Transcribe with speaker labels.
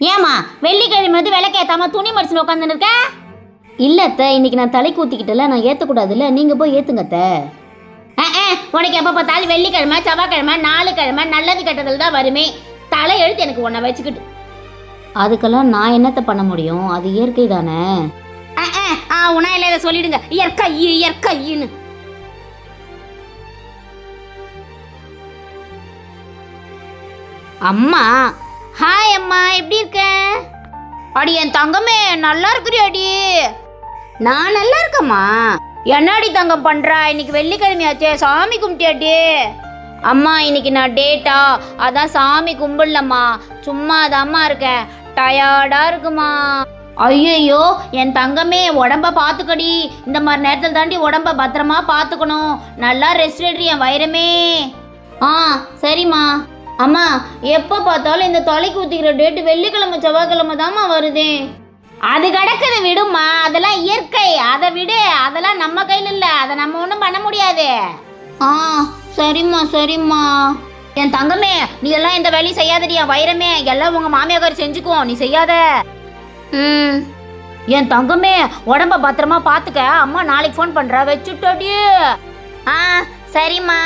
Speaker 1: ஏமா வெள்ளிக்கிழமை வந்து விளக்கேத்தாம துணி மடிச்சுன்னு உட்காந்துன்னு இருக்க? இல்ல இன்னைக்கு நான் தலைக்கு ஊத்திக்கிட்டல நான் ஏற்றக்கூடாதுல்ல நீங்கள் போய் ஏற்றுங்கத்த ஆ உனக்கு எப்போ பார்த்தாலும் வெள்ளிக்கிழமை செவ்வாய்க்கிழமை நாலு கிழமை நல்லது கெட்டதில் தான் வருமே. தலை எழுத்து எனக்கு உன்னை வச்சுக்கிட்டு. அதுக்கெல்லாம் நான் என்னத்தை பண்ண முடியும்? அது இயற்கை தானே. ஆ உனா இல்லை இதை சொல்லிடுங்க. இயற்கை இயற்கைன்னு. அம்மா ஹாய் அம்மா. எப்படி இருக்க? அடி என் தங்கமே நல்லா இருக்கிறியாடி நான் நல்லா இருக்கம்மா. என்னடி தங்கம் பண்ணுறா இன்னைக்கு வெள்ளிக்கிழமையாச்சே சாமி கும்பிட்டியாடி அம்மா இன்னைக்கு நான் டேட்டா. அதான் சாமி கும்பிடலம்மா. சும்மா அதாம்மா இருக்கேன். டயர்டா இருக்குமா? ஐயையோ என் தங்கமே உடம்ப பார்த்துக்கடி இந்த மாதிரி நேரத்தில் தாண்டி உடம்ப பத்திரமா பார்த்துக்கணும் நல்லா ரெஸ்ட் எடுறி என் வைரமே. ஆ சரிம்மா. அம்மா எப்போ பார்த்தாலும் இந்த தொலைக்கு ஊற்றிக்கிற டேட்டு வெள்ளிக்கிழமை செவ்வாய்க்கிழமை தாம்மா வருதே. அது கிடக்குது விடுமா அதெல்லாம் இயற்கை. அதை விடு. அதெல்லாம் நம்ம கையில் இல்லை. அதை நம்ம ஒன்றும் பண்ண முடியாது. ஆ சரிம்மா சரிம்மா. என் தங்கமே நீ எல்லாம் இந்த வேலையும் செய்யாதடி. என் வைரமே எல்லாம் உங்க மாமியாக்கார் செஞ்சுக்குவோம் நீ செய்யாத. ம். என் தங்கமே உடம்ப பத்திரமா பார்த்துக்க அம்மா நாளைக்கு ஃபோன் பண்றா. வச்சுட்டோடி. ஆ சரிம்மா.